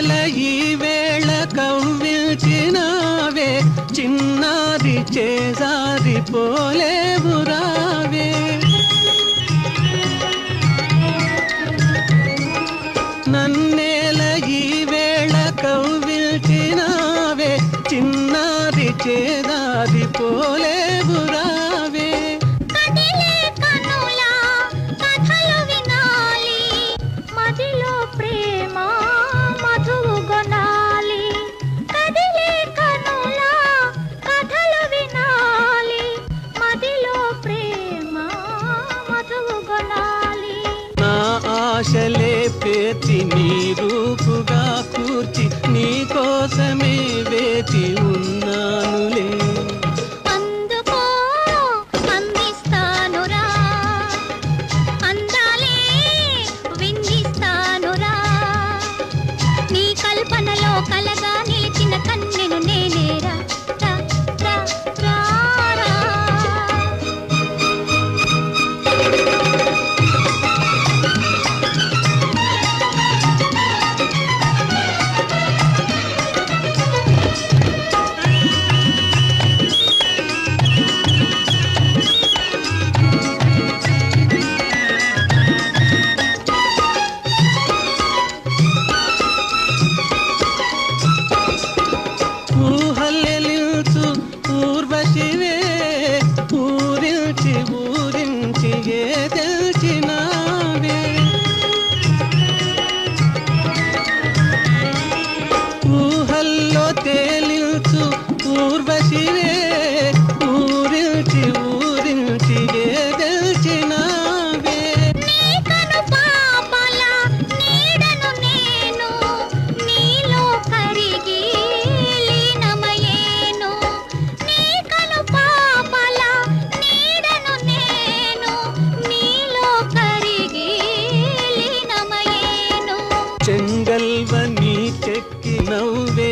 వేళ ఈ వేళ కవ్విల్చినావే చిన్నారి చేజారి పోలేవు ఆశలే పేర్చి నీ రూపుగా కూర్చి నీ కోసమే వేచి ఉన్నానులే. అందిస్తానురా. నీ కలగా ಜೀವು ಗಂಗಲ್ವ ನೀ ಚೆಕ್ಕಿ ನವ್ವೆ